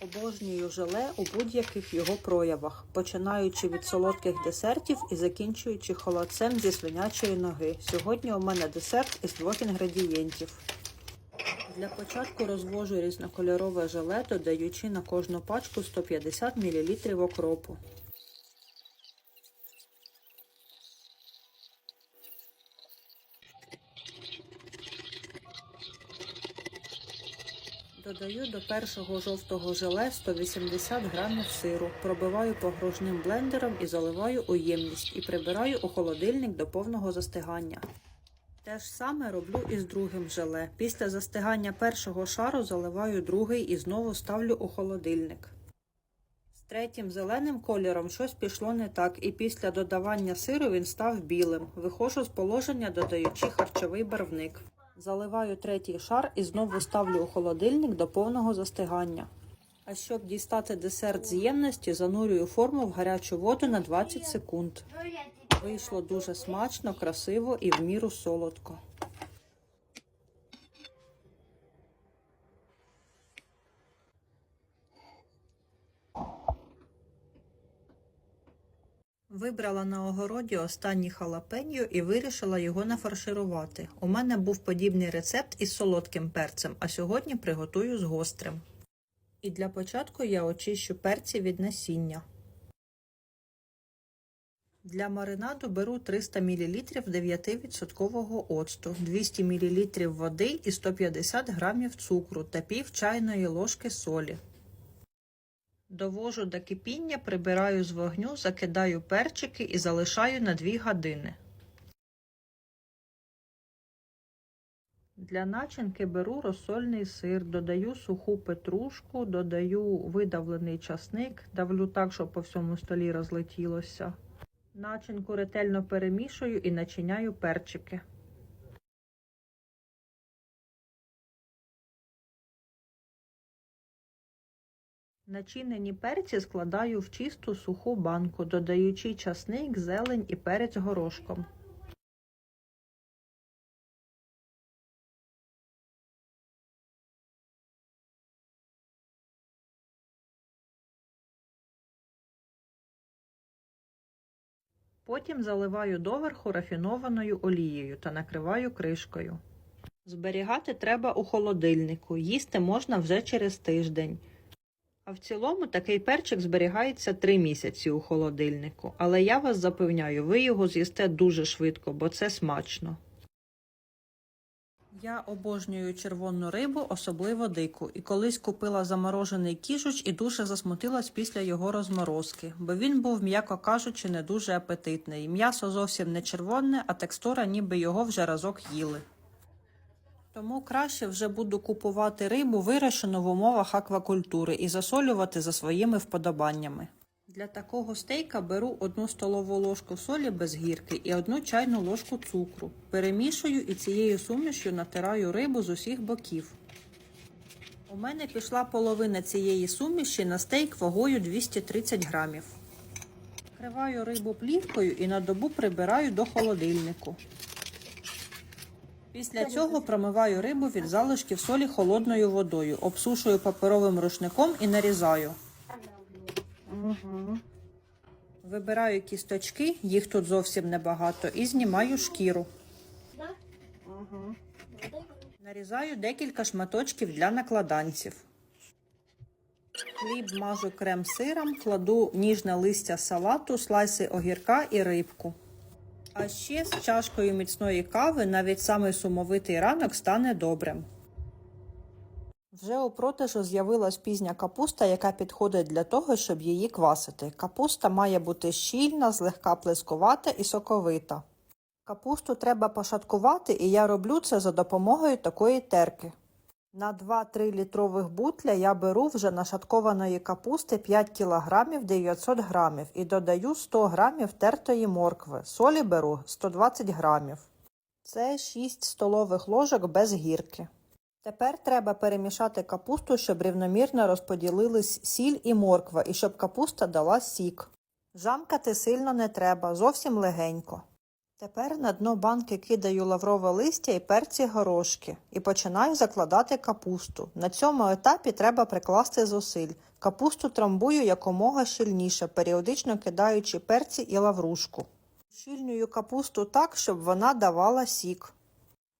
Обожнюю желе у будь-яких його проявах, починаючи від солодких десертів і закінчуючи холодцем зі свинячої ноги. Сьогодні у мене десерт із двох інгредієнтів. Для початку розвожу різнокольорове желе, додаючи на кожну пачку 150 мл окропу. Додаю до першого жовтого желе 180 грамів сиру, пробиваю погружним блендером і заливаю у ємність і прибираю у холодильник до повного застигання. Те ж саме роблю і з другим желе. Після застигання першого шару заливаю другий і знову ставлю у холодильник. З третім зеленим кольором щось пішло не так, і після додавання сиру він став білим. Виходжу з положення, додаючи харчовий барвник. Заливаю третій шар і знову ставлю у холодильник до повного застигання. А щоб дістати десерт з ємності, занурюю форму в гарячу воду на 20 секунд. Вийшло дуже смачно, красиво і в міру солодко. Вибрала на огороді останній халапеньо і вирішила його нафарширувати. У мене був подібний рецепт із солодким перцем, а сьогодні приготую з гострим. І для початку я очищу перці від насіння. Для маринаду беру 300 мл 9% оцту, 200 мл води і 150 г цукру та пів чайної ложки солі. Довожу до кипіння, прибираю з вогню, закидаю перчики і залишаю на 2 години. Для начинки беру розсольний сир, додаю суху петрушку, додаю видавлений часник, давлю так, щоб по всьому столі розлетілося. Начинку ретельно перемішую і начиняю перчики. Начинені перці складаю в чисту суху банку, додаючи часник, зелень і перець горошком. Потім заливаю доверху рафінованою олією та накриваю кришкою. Зберігати треба у холодильнику, їсти можна вже через тиждень. А в цілому такий перчик зберігається 3 місяці у холодильнику. Але я вас запевняю, ви його з'їсте дуже швидко, бо це смачно. Я обожнюю червону рибу, особливо дику, і колись купила заморожений кішуч і дуже засмутилась після його розморозки, бо він був, м'яко кажучи, не дуже апетитний. М'ясо зовсім не червоне, а текстура ніби його вже разок їли. Тому краще вже буду купувати рибу, вирощену в умовах аквакультури, і засолювати за своїми вподобаннями. Для такого стейка беру одну столову ложку солі без гірки і одну чайну ложку цукру. Перемішую і цією сумішю натираю рибу з усіх боків. У мене пішла половина цієї суміші на стейк вагою 230 грамів. Накриваю рибу плівкою і на добу прибираю до холодильнику. Після цього промиваю рибу від залишків солі холодною водою, обсушую паперовим рушником і нарізаю. Вибираю кісточки, їх тут зовсім небагато, і знімаю шкіру. Нарізаю декілька шматочків для накладанців. Хліб мажу крем сиром, кладу ніжне листя салату, слайси огірка і рибку. А ще з чашкою міцної кави навіть самий сумовитий ранок стане добрим. Вже у продажу з'явилась пізня капуста, яка підходить для того, щоб її квасити. Капуста має бути щільна, злегка плескувата і соковита. Капусту треба пошаткувати, і я роблю це за допомогою такої терки. На 2-3 літрових бутля я беру вже нашаткованої капусти 5 кг 900 г і додаю 100 г тертої моркви. Солі беру 120 г. Це 6 столових ложок без гірки. Тепер треба перемішати капусту, щоб рівномірно розподілились сіль і морква, і щоб капуста дала сік. Жамкати сильно не треба, зовсім легенько. Тепер на дно банки кидаю лаврове листя і перці горошки і починаю закладати капусту. На цьому етапі треба прикласти зусиль. Капусту трамбую якомога щільніше, періодично кидаючи перці і лаврушку. Щільнюю капусту так, щоб вона давала сік.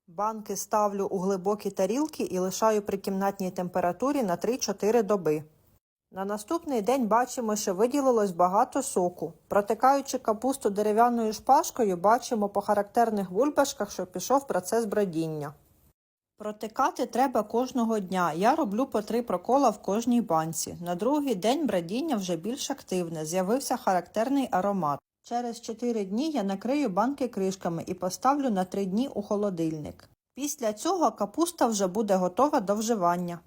Банки ставлю у глибокі тарілки і лишаю при кімнатній температурі на 3-4 доби. На наступний день бачимо, що виділилось багато соку. Протикаючи капусту дерев'яною шпажкою, бачимо по характерних бульбашках, що пішов процес бродіння. Протикати треба кожного дня. Я роблю по три прокола в кожній банці. На другий день бродіння вже більш активне, з'явився характерний аромат. Через 4 дні я накрию банки кришками і поставлю на 3 дні у холодильник. Після цього капуста вже буде готова до вживання.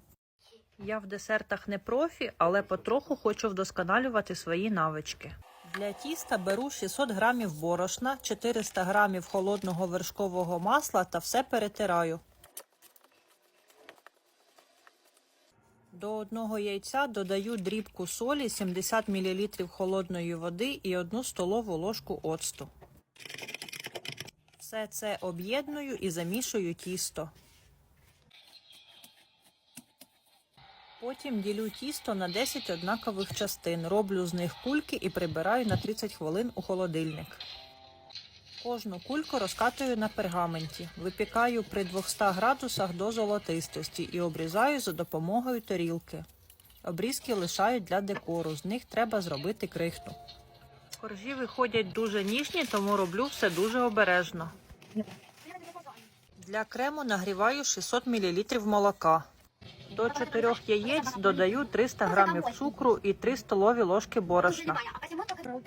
Я в десертах не профі, але потроху хочу вдосконалювати свої навички. Для тіста беру 600 грамів борошна, 400 грамів холодного вершкового масла та все перетираю. До одного яйця додаю дрібку солі, 70 мл холодної води і 1 столову ложку оцту. Все це об'єдную і замішую тісто. Потім ділю тісто на 10 однакових частин, роблю з них кульки і прибираю на 30 хвилин у холодильник. Кожну кульку розкатую на пергаменті, випікаю при 200 градусах до золотистості і обрізаю за допомогою тарілки. Обрізки лишаю для декору, з них треба зробити крихту. Коржі виходять дуже ніжні, тому роблю все дуже обережно. Для крему нагріваю 600 мл молока. До 4 яєць додаю 300 г цукру і 3 столові ложки борошна.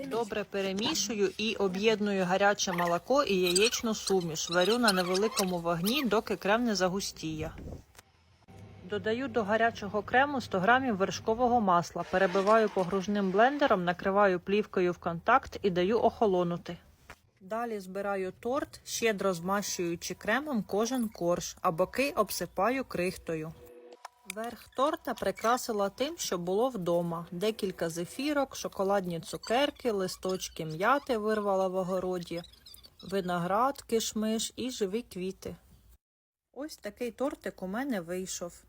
Добре перемішую і об'єдную гаряче молоко і яєчну суміш. Варю на невеликому вогні, доки крем не загустіє. Додаю до гарячого крему 100 г вершкового масла, перебиваю погружним блендером, накриваю плівкою в контакт і даю охолонути. Далі збираю торт, щедро змащуючи кремом кожен корж, а боки обсипаю крихтою. Верх торта прикрасила тим, що було вдома. Декілька зефірок, шоколадні цукерки, листочки м'яти вирвала в огороді, виноград, кишмиш і живі квіти. Ось такий тортик у мене вийшов.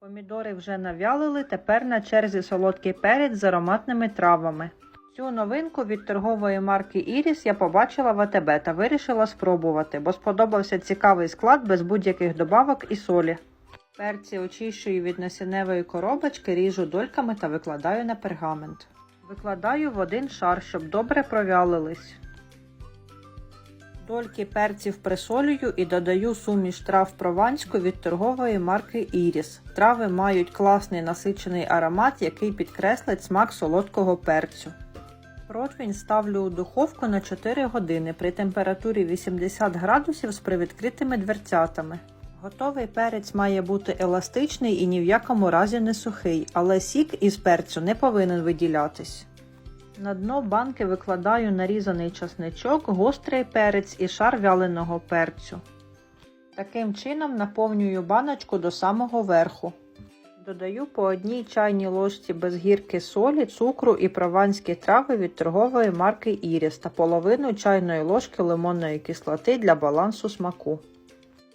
Помідори вже навялили, тепер на черзі солодкий перець з ароматними травами. Цю новинку від торгової марки Iris я побачила в АТБ та вирішила спробувати, бо сподобався цікавий склад без будь-яких добавок і солі. Перці очищую від насінневої коробочки, ріжу дольками та викладаю на пергамент. Викладаю в один шар, щоб добре провялились. Дольки перців присолюю і додаю суміш трав прованську від торгової марки Iris. Трави мають класний насичений аромат, який підкреслить смак солодкого перцю. Противень ставлю у духовку на 4 години при температурі 80 градусів з привідкритими дверцятами. Готовий перець має бути еластичний і ні в якому разі не сухий, але сік із перцю не повинен виділятись. На дно банки викладаю нарізаний часничок, гострий перець і шар вяленого перцю. Таким чином наповнюю баночку до самого верху. Додаю по одній чайній ложці без гірки солі, цукру і прованські трави від торгової марки Iris та половину чайної ложки лимонної кислоти для балансу смаку.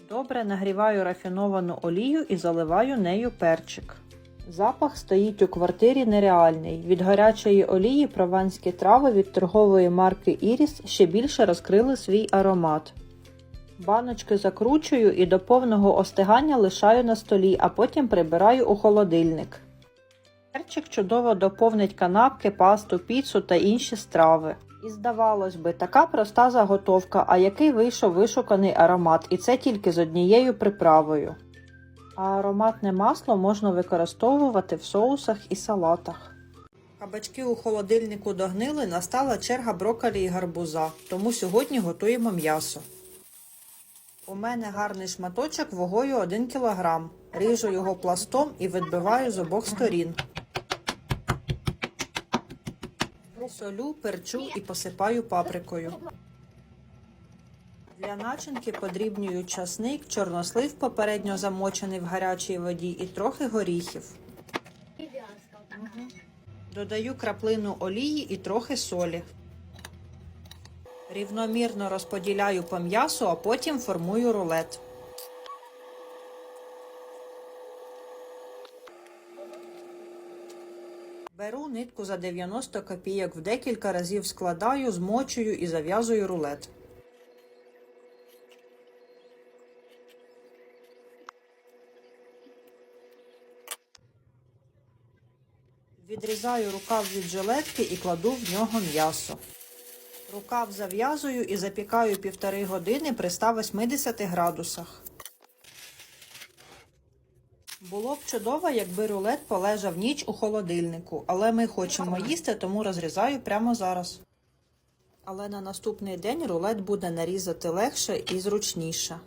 Добре нагріваю рафіновану олію і заливаю нею перчик. Запах стоїть у квартирі нереальний. Від гарячої олії прованські трави від торгової марки Iris ще більше розкрили свій аромат. Баночки закручую і до повного остигання лишаю на столі, а потім прибираю у холодильник. Перчик чудово доповнить канапки, пасту, піцу та інші страви. І здавалось би, така проста заготовка, а який вийшов вишуканий аромат, і це тільки з однією приправою. А ароматне масло можна використовувати в соусах і салатах. Кабачки у холодильнику догнили, настала черга брокколі і гарбуза, тому сьогодні готуємо м'ясо. У мене гарний шматочок вагою 1 кг. Ріжу його пластом і відбиваю з обох сторін. Солю, перчу і посипаю паприкою. Для начинки подрібнюю часник, чорнослив попередньо замочений в гарячій воді і трохи горіхів. Додаю краплину олії і трохи солі. Рівномірно розподіляю по м'ясу, а потім формую рулет. Беру нитку за 90 копійок, в декілька разів складаю, змочую і зав'язую рулет. Відрізаю рукав від жилетки і кладу в нього м'ясо. Рукав зав'язую і запікаю півтори години при 180 градусах. Було б чудово, якби рулет полежав ніч у холодильнику, але ми хочемо їсти, тому розрізаю прямо зараз. Але на наступний день рулет буде нарізати легше і зручніше.